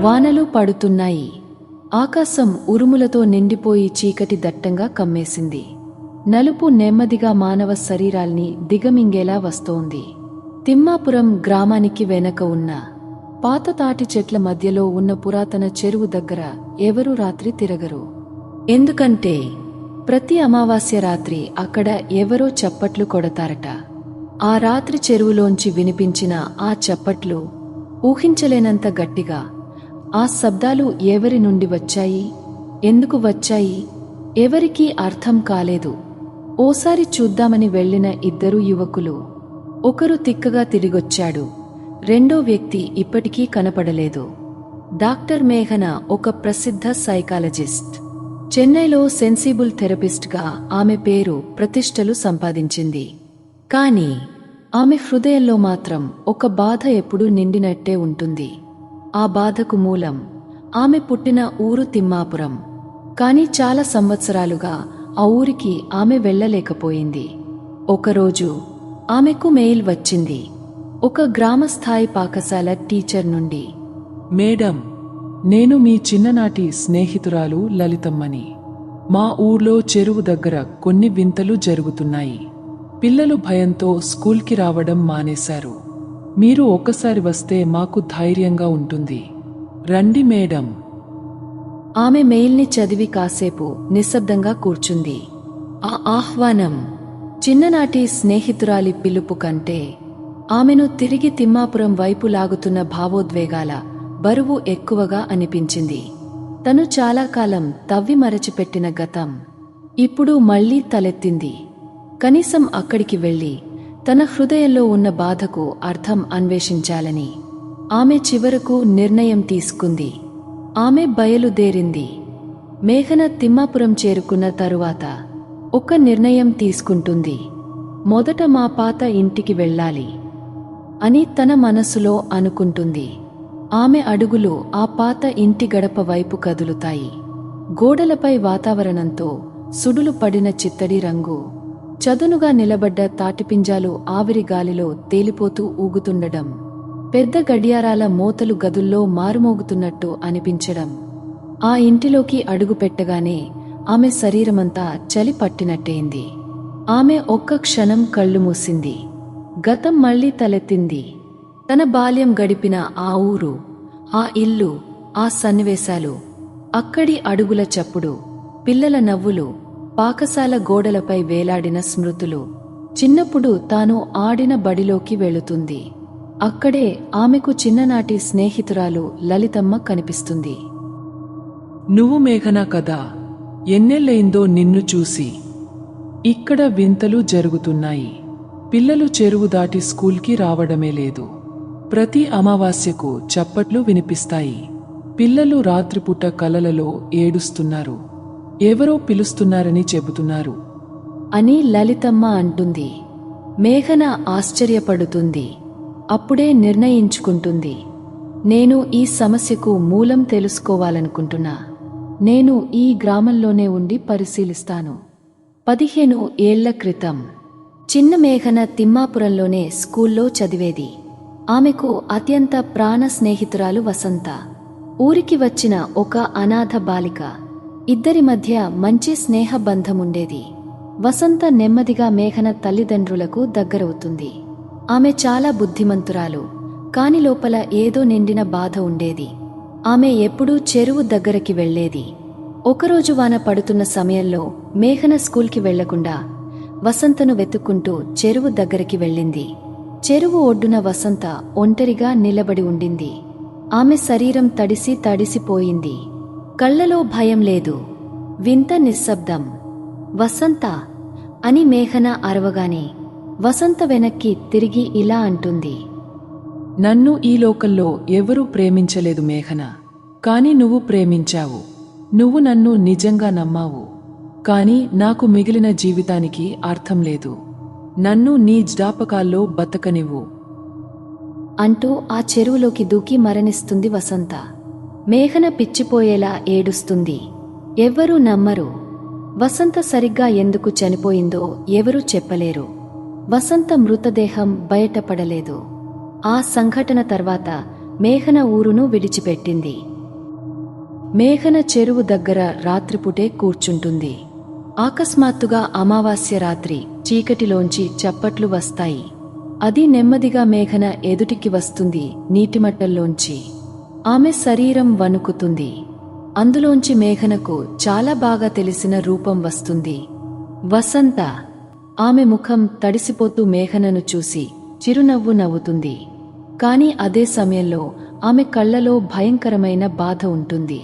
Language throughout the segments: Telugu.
వానలు పడుతున్నాయి. ఆకాశం ఉరుములతో నిండిపోయి చీకటి దట్టంగా కమ్మేసింది. నలుపు నెమ్మదిగా మానవ శరీరాల్ని దిగమింగేలా వస్తోంది. తిమ్మాపురం గ్రామానికి వెనక ఉన్న పాత తాటి చెట్ల మధ్యలో ఉన్న పురాతన చెరువు దగ్గర ఎవరూ రాత్రి తిరగరు. ఎందుకంటే ప్రతి అమావాస్య రాత్రి అక్కడ ఎవరో చప్పట్లు కొడతారట. ఆ రాత్రి చెరువులోంచి వినిపించిన ఆ చప్పట్లు ఊహించలేనంత గట్టిగా ఆ శబ్దాలు ఎవరి నుండి వచ్చాయి? ఎందుకు వచ్చాయి? ఎవరికీ అర్థం కాలేదు. ఓసారి చూద్దామని వెళ్ళిన ఇద్దరు యువకులు. ఒకరు తిక్కగా తిరిగొచ్చాడు. రెండో వ్యక్తి ఇప్పటికీ కనపడలేదు. డాక్టర్ మేఘన ఒక ప్రసిద్ధ సైకాలజిస్ట్. చెన్నైలో సెన్సిబుల్ థెరపిస్ట్గా ఆమె పేరు ప్రతిష్టలు సంపాదించింది. కానీ ఆమె హృదయంలో మాత్రం ఒక బాధ ఎప్పుడూ నిండినట్టే ఉంటుంది. ఆ బాధకు మూలం. ఆమె పుట్టిన ఊరు తిమ్మాపురం. కానీ చాలా సంవత్సరాలుగా ఆ ఊరికి ఆమె వెళ్ళలేకపోయింది. ఒకరోజు ఆమెకు మెయిల్ వచ్చింది. ఒక గ్రామస్థాయి పాకశాల టీచర్ నుండి. మేడం నేను మీ చిన్ననాటి స్నేహితురాలు లలితమ్మని. మా ఊర్లో చెరువు దగ్గర కొన్ని వింతలు జరుగుతున్నాయి. పిల్లలు భయంతో స్కూల్కి రావడం మానేశారు. మీరు ఒక్కసారి వస్తే మాకు ధైర్యంగా ఉంటుంది. రండి మేడం. ఆమె మెయిల్ని చదివి కాసేపు నిశ్శబ్దంగా కూర్చుంది. ఆ ఆహ్వానం చిన్ననాటి స్నేహితురాలి పిలుపు కంటే ఆమెను తిరిగి తిమ్మాపురం వైపు లాగుతున్న భావోద్వేగాల బరువు ఎక్కువగా అనిపించింది. తను చాలా కాలం తవ్వి మరచిపెట్టిన గతం ఇప్పుడు మళ్ళీ తలెత్తింది. కనీసం అక్కడికి వెళ్ళి తన హృదయంలో ఉన్న బాధకు అర్థం అన్వేషించాలని ఆమె చివరకు నిర్ణయం తీసుకుంది. ఆమె బయలుదేరింది. మేఘన తిమ్మాపురం చేరుకున్న తరువాత ఒక నిర్ణయం తీసుకుంటుంది. మొదట మా పాత ఇంటికి వెళ్ళాలి అని తన మనసులో అనుకుంటుంది. ఆమె అడుగులు ఆ పాత ఇంటి గడప వైపు కదులుతాయి. గోడలపై వాతావరణంతో సుడులు పడిన చిత్తడి రంగు చదునుగా నిలబడ్డ తాటిపింజాలు ఆవిరి గాలిలో తేలిపోతూ ఊగుతుండడం పెద్ద గడియారాల మోతలు గదుల్లో మారుమోగుతున్నట్టు అనిపించడం ఆ ఇంటిలోకి అడుగు పెట్టగానే ఆమె శరీరమంతా చలి పట్టినట్టయింది. ఆమె ఒక్క క్షణం కళ్ళు మూసింది గతం మళ్ళీ తలెత్తింది. తన బాల్యం గడిపిన ఆ ఊరు ఆ ఇల్లు ఆ సన్నివేశాలు అక్కడి అడుగుల చప్పుడు పిల్లల నవ్వులు పాకశాల గోడలపై వేలాడిన స్మృతులు చిన్నప్పుడు తాను ఆడిన బడిలోకి వెళుతుంది. అక్కడే ఆమెకు చిన్ననాటి స్నేహితురాలు లలితమ్మ కనిపిస్తుంది. నువ్వు మేఘనా కదా ఎన్నెళ్ళయిందో నిన్ను చూసి. ఇక్కడ వింతలు జరుగుతున్నాయి. పిల్లలు చెరువు దాటి స్కూల్కి రావడమే లేదు. ప్రతి అమావాస్యకు చప్పట్లు వినిపిస్తాయి. పిల్లలు రాత్రిపూట కలలలో ఏడుస్తున్నారు. ఎవరో పిలుస్తున్నారని చెబుతున్నారు. అని లలితమ్మ అంటుంది. మేఘన ఆశ్చర్యపడుతుంది. అప్పుడే నిర్ణయించుకుంటుంది. నేను ఈ సమస్యకు మూలం తెలుసుకోవాలనుకుంటున్నా. నేను ఈ గ్రామంలోనే ఉండి పరిశీలిస్తాను. పదిహేను ఏళ్ళ క్రితం చిన్న మేఘన తిమ్మాపురంలోనే స్కూల్లో చదివేది. ఆమెకు అత్యంత ప్రాణ స్నేహితురాలు వసంత. ఊరికి వచ్చిన ఒక అనాథ బాలిక. ఇద్దరి మధ్య మంచి స్నేహ బంధముండేది. వసంత నెమ్మదిగా మేఘన తల్లిదండ్రులకు దగ్గరవుతుంది. ఆమె చాలా బుద్ధిమంతురాలు. కాని లోపల ఏదో నిండిన బాధ ఉండేది. ఆమె ఎప్పుడూ చెరువు దగ్గరికి వెళ్ళేది ఒకరోజు వాన పడుతున్న సమయంలో మేఘన స్కూల్కి వెళ్ళకుండా వసంతను వెతుక్కుంటూ చెరువు దగ్గరికి వెళ్ళింది. చెరువు ఒడ్డున వసంత ఒంటరిగా నిలబడి ఉండింది. ఆమె శరీరం తడిసి తడిసిపోయింది. కళ్ళలో భయం లేదు. వింత నిశ్శబ్దం. వసంత అని మేఘన అరవగానే వసంత వెనక్కి తిరిగి ఇలా అంటుంది. నన్ను ఈ లోకల్లో ఎవరూ ప్రేమించలేదు మేఘన. కాని నువ్వు ప్రేమించావు. నువ్వు నన్ను నిజంగా నమ్మావు. కాని నాకు మిగిలిన జీవితానికి అర్థం లేదు. నన్ను నీ జ్ఞాపకాల్లో బతకనివ్వు. అంటూ ఆ చెరువులోకి దూకి మరణిస్తుంది వసంత. మేఘన పిచ్చిపోయేలా ఏడుస్తుంది. ఎవ్వరూ నమ్మరు. వసంత సరిగ్గా ఎందుకు చనిపోయిందో ఎవరూ చెప్పలేరు. వసంత మృతదేహం బయటపడలేదు. ఆ సంఘటన తర్వాత మేఘన ఊరును విడిచిపెట్టింది. మేఘన చెరువు దగ్గర రాత్రిపుటే కూర్చుంటుంది. ఆకస్మాత్తుగా అమావాస్య రాత్రి చీకటిలోంచి చప్పట్లు వస్తాయి. అది నెమ్మదిగా మేఘన ఎదుటికి వస్తుంది నీటిమట్టల్లోంచి. ఆమె శరీరం వణుకుతుంది. అందులోంచి మేఘనకు చాలా బాగా తెలిసిన రూపం వస్తుంది. వసంత ఆమె ముఖం తడిసిపోతూ మేఘనను చూసి చిరునవ్వు నవ్వుతుంది. కాని అదే సమయంలో ఆమె కళ్ళలో భయంకరమైన బాధ ఉంటుంది.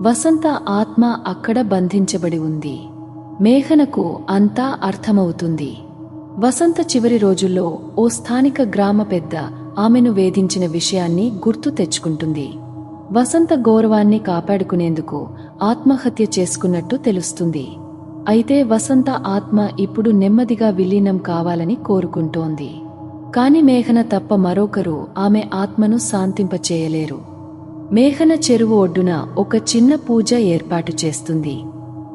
వసంత ఆత్మ అక్కడ బంధించబడి ఉంది. మేఘనకు అంతా అర్థమవుతుంది. వసంత చివరి రోజుల్లో ఓ స్థానిక గ్రామ పెద్ద ఆమెను వేధించిన విషయాన్ని గుర్తు తెచ్చుకుంటుంది. వసంత గౌరవాన్ని కాపాడుకునేందుకు ఆత్మహత్య చేసుకున్నట్టు తెలుస్తుంది. అయితే వసంత ఆత్మ ఇప్పుడు నెమ్మదిగా విలీనం కావాలని కోరుకుంటోంది. కాని మేఘన తప్ప మరొకరు ఆమె ఆత్మను శాంతింపచేయలేరు. మేఘన చెరువు ఒడ్డున ఒక చిన్న పూజ ఏర్పాటు చేస్తుంది.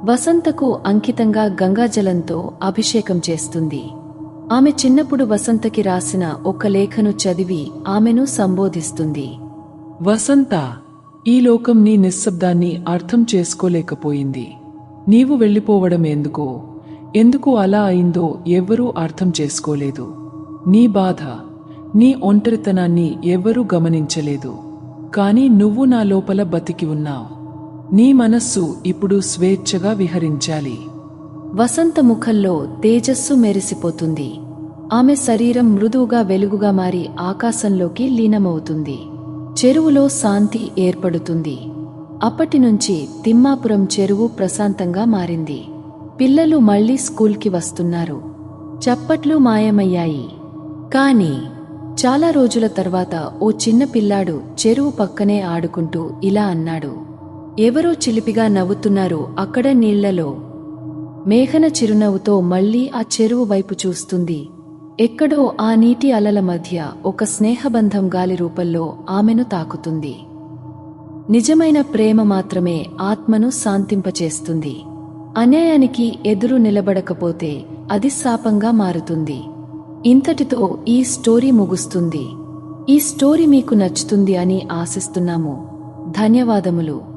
వసంతకు అంకితంగా గంగాజలంతో అభిషేకం చేస్తుంది. ఆమె చిన్నప్పుడు వసంతకి రాసిన ఒక లేఖను చదివి ఆమెను సంబోధిస్తుంది. వసంత ఈ లోకం నీ నిశ్శబ్దాన్ని అర్థం చేసుకోలేకపోయింది. నీవు వెళ్ళిపోవడం ఎందుకో? ఎందుకు అలా అయిందో ఎవ్వరూ అర్థం చేసుకోలేదు. నీ బాధ నీ ఒంటరితనాన్ని ఎవ్వరూ గమనించలేదు. కానీ నువ్వు నా లోపల బతికి ఉన్నావు. నీ మనస్సు ఇప్పుడు స్వేచ్ఛగా విహరించాలి. వసంత ముఖంలో తేజస్సు మెరిసిపోతుంది. ఆమె శరీరం మృదువుగా వెలుగుగా మారి ఆకాశంలోకి లీనమవుతుంది. చెరువులో శాంతి ఏర్పడుతుంది. అప్పటినుంచి తిమ్మాపురం చెరువు ప్రశాంతంగా మారింది. పిల్లలు మళ్ళీ స్కూల్కి వస్తున్నారు. చప్పట్లు మాయమయ్యాయి. కాని చాలా రోజుల తర్వాత ఓ చిన్న పిల్లాడు చెరువు పక్కనే ఆడుకుంటూ ఇలా అన్నాడు. ఎవరో చిలిపిగా నవ్వుతున్నారు అక్కడ నీళ్ళలో. మేఘన చిరునవ్వుతో మళ్ళీ ఆ చెరువు వైపు చూస్తుంది. ఎక్కడో ఆ నీటి అలల మధ్య ఒక స్నేహబంధం గాలి రూపంలో ఆమెను తాకుతుంది. నిజమైన ప్రేమ మాత్రమే ఆత్మను శాంతింపచేస్తుంది. అన్యాయానికి ఎదురు నిలబడకపోతే అది శాపంగా మారుతుంది. ఇంతటితో ఈ స్టోరీ ముగుస్తుంది. ఈ స్టోరీ మీకు నచ్చుతుంది అని ఆశిస్తున్నాము. ధన్యవాదములు.